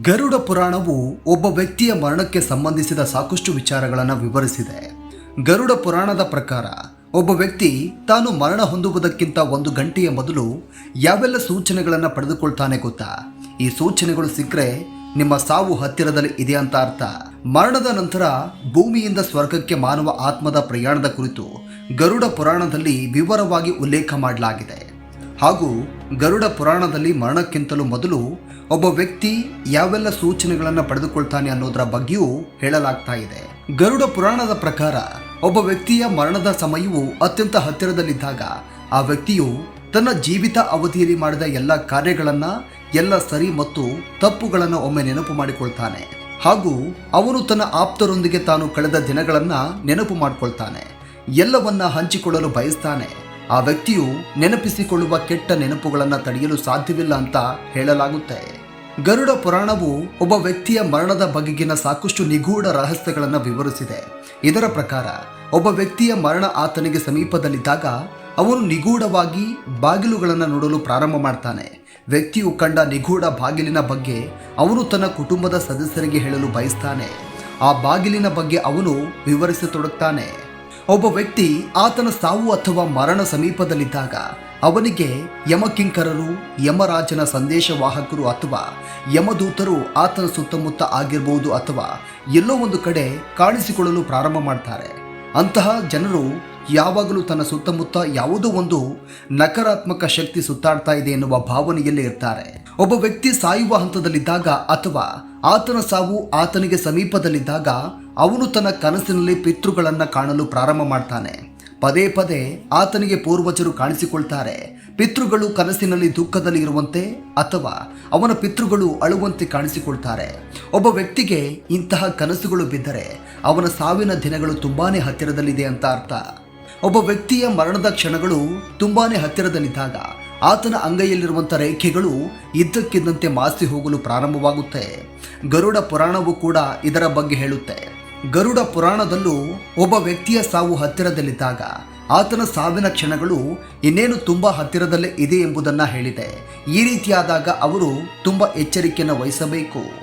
ಗರುಡ ಪುರಾಣವು ಒಬ್ಬ ವ್ಯಕ್ತಿಯ ಮರಣಕ್ಕೆ ಸಂಬಂಧಿಸಿದ ಸಾಕಷ್ಟು ವಿಚಾರಗಳನ್ನು ವಿವರಿಸಿದೆ. ಗರುಡ ಪುರಾಣದ ಪ್ರಕಾರ, ಒಬ್ಬ ವ್ಯಕ್ತಿ ತಾನು ಮರಣ ಹೊಂದುವುದಕ್ಕಿಂತ ಒಂದು ಗಂಟೆಯ ಮೊದಲು ಯಾವೆಲ್ಲ ಸೂಚನೆಗಳನ್ನು ಪಡೆದುಕೊಳ್ತಾನೆ ಗೊತ್ತಾ? ಈ ಸೂಚನೆಗಳು ಸಿಕ್ಕರೆ ನಿಮ್ಮ ಸಾವು ಹತ್ತಿರದಲ್ಲಿ ಇದೆ ಅಂತ ಅರ್ಥ. ಮರಣದ ನಂತರ ಭೂಮಿಯಿಂದ ಸ್ವರ್ಗಕ್ಕೆ ಮಾನವ ಆತ್ಮದ ಪ್ರಯಾಣದ ಕುರಿತು ಗರುಡ ಪುರಾಣದಲ್ಲಿ ವಿವರವಾಗಿ ಉಲ್ಲೇಖ ಮಾಡಲಾಗಿದೆ. ಹಾಗೂ ಗರುಡ ಪುರಾಣದಲ್ಲಿ ಮರಣಕ್ಕಿಂತಲೂ ಮೊದಲು ಒಬ್ಬ ವ್ಯಕ್ತಿ ಯಾವೆಲ್ಲ ಸೂಚನೆಗಳನ್ನು ಪಡೆದುಕೊಳ್ತಾನೆ ಅನ್ನೋದರ ಬಗ್ಗೆಯೂ ಹೇಳಲಾಗ್ತಾ ಇದೆ. ಗರುಡ ಪುರಾಣದ ಪ್ರಕಾರ ಒಬ್ಬ ವ್ಯಕ್ತಿಯ ಮರಣದ ಸಮಯವು ಅತ್ಯಂತ ಹತ್ತಿರದಲ್ಲಿದ್ದಾಗ ಆ ವ್ಯಕ್ತಿಯು ತನ್ನ ಜೀವಿತ ಅವಧಿಯಲ್ಲಿ ಮಾಡಿದ ಎಲ್ಲ ಕಾರ್ಯಗಳನ್ನು ಎಲ್ಲ ಸರಿ ಮತ್ತು ತಪ್ಪುಗಳನ್ನು ಒಮ್ಮೆ ನೆನಪು ಮಾಡಿಕೊಳ್ತಾನೆ. ಹಾಗೂ ಅವನು ತನ್ನ ಆಪ್ತರೊಂದಿಗೆ ತಾನು ಕಳೆದ ದಿನಗಳನ್ನು ನೆನಪು ಮಾಡಿಕೊಳ್ತಾನೆ. ಎಲ್ಲವನ್ನ ಹಂಚಿಕೊಳ್ಳಲು ಬಯಸ್ತಾನೆ. ಆ ವ್ಯಕ್ತಿಯು ನೆನಪಿಸಿಕೊಳ್ಳುವ ಕೆಟ್ಟ ನೆನಪುಗಳನ್ನು ತಡೆಯಲು ಸಾಧ್ಯವಿಲ್ಲ ಅಂತ ಹೇಳಲಾಗುತ್ತೆ. ಗರುಡ ಪುರಾಣವು ಒಬ್ಬ ವ್ಯಕ್ತಿಯ ಮರಣದ ಬಗೆಗಿನ ಸಾಕಷ್ಟು ನಿಗೂಢ ರಹಸ್ಯಗಳನ್ನು ವಿವರಿಸಿದೆ. ಇದರ ಪ್ರಕಾರ, ಒಬ್ಬ ವ್ಯಕ್ತಿಯ ಮರಣ ಆತನಿಗೆ ಸಮೀಪದಲ್ಲಿದ್ದಾಗ ಅವನು ನಿಗೂಢವಾಗಿ ಬಾಗಿಲುಗಳನ್ನು ನೋಡಲು ಪ್ರಾರಂಭ ಮಾಡ್ತಾನೆ. ವ್ಯಕ್ತಿಯು ಕಂಡ ನಿಗೂಢ ಬಾಗಿಲಿನ ಬಗ್ಗೆ ಅವನು ತನ್ನ ಕುಟುಂಬದ ಸದಸ್ಯರಿಗೆ ಹೇಳಲು ಬಯಸ್ತಾನೆ. ಆ ಬಾಗಿಲಿನ ಬಗ್ಗೆ ಅವನು ವಿವರಿಸತೊಡಗ್ತಾನೆ. ಒಬ್ಬ ವ್ಯಕ್ತಿ ಆತನ ಸಾವು ಅಥವಾ ಮರಣ ಸಮೀಪದಲ್ಲಿದ್ದಾಗ ಅವನಿಗೆ ಯಮಕಿಂಕರರು, ಯಮರಾಜನ ಸಂದೇಶವಾಹಕರು ಅಥವಾ ಯಮದೂತರು ಆತನ ಸುತ್ತಮುತ್ತ ಆಗಿರಬಹುದು ಅಥವಾ ಎಲ್ಲೋ ಒಂದು ಕಡೆ ಕಾಣಿಸಿಕೊಳ್ಳಲು ಪ್ರಾರಂಭ ಮಾಡ್ತಾರೆ. ಅಂತಹ ಜನರು ಯಾವಾಗಲೂ ತನ್ನ ಸುತ್ತಮುತ್ತ ಯಾವುದೋ ಒಂದು ನಕಾರಾತ್ಮಕ ಶಕ್ತಿ ಸುತ್ತಾಡ್ತಾ ಇದೆ ಎನ್ನುವ ಭಾವನೆಯಲ್ಲೇ ಇರ್ತಾರೆ. ಒಬ್ಬ ವ್ಯಕ್ತಿ ಸಾಯುವ ಹಂತದಲ್ಲಿದ್ದಾಗ ಅಥವಾ ಆತನ ಸಾವು ಆತನಿಗೆ ಸಮೀಪದಲ್ಲಿದ್ದಾಗ ಅವನು ತನ್ನ ಕನಸಿನಲ್ಲಿ ಪಿತೃಗಳನ್ನು ಕಾಣಲು ಪ್ರಾರಂಭ ಮಾಡ್ತಾನೆ. ಪದೇ ಪದೇ ಆತನಿಗೆ ಪೂರ್ವಜರು ಕಾಣಿಸಿಕೊಳ್ತಾರೆ. ಪಿತೃಗಳು ಕನಸಿನಲ್ಲಿ ದುಃಖದಲ್ಲಿ ಇರುವಂತೆ ಅಥವಾ ಅವನ ಪಿತೃಗಳು ಅಳುವಂತೆ ಕಾಣಿಸಿಕೊಳ್ತಾರೆ. ಒಬ್ಬ ವ್ಯಕ್ತಿಗೆ ಇಂತಹ ಕನಸುಗಳು ಬಿದ್ದರೆ ಅವನ ಸಾವಿನ ದಿನಗಳು ತುಂಬಾನೇ ಹತ್ತಿರದಲ್ಲಿದೆ ಅಂತ ಅರ್ಥ. ಒಬ್ಬ ವ್ಯಕ್ತಿಯ ಮರಣದ ಕ್ಷಣಗಳು ತುಂಬಾನೇ ಹತ್ತಿರದಲ್ಲಿದ್ದಾಗ ಆತನ ಅಂಗೈಯಲ್ಲಿರುವಂಥ ರೇಖೆಗಳು ಇದ್ದಕ್ಕಿದ್ದಂತೆ ಮಾಸಿ ಹೋಗಲು ಪ್ರಾರಂಭವಾಗುತ್ತೆ. ಗರುಡ ಪುರಾಣವು ಕೂಡ ಇದರ ಬಗ್ಗೆ ಹೇಳುತ್ತೆ. ಗರುಡ ಪುರಾಣದಲ್ಲೂ ಒಬ್ಬ ವ್ಯಕ್ತಿಯ ಸಾವು ಹತ್ತಿರದಲ್ಲಿದ್ದಾಗ ಆತನ ಸಾವಿನ ಕ್ಷಣಗಳು ಇನ್ನೇನು ತುಂಬ ಹತ್ತಿರದಲ್ಲೇ ಇದೆ ಎಂಬುದನ್ನು ಹೇಳಿದೆ. ಈ ರೀತಿಯಾದಾಗ ಅವರು ತುಂಬ ಎಚ್ಚರಿಕೆಯನ್ನು ವಹಿಸಬೇಕು.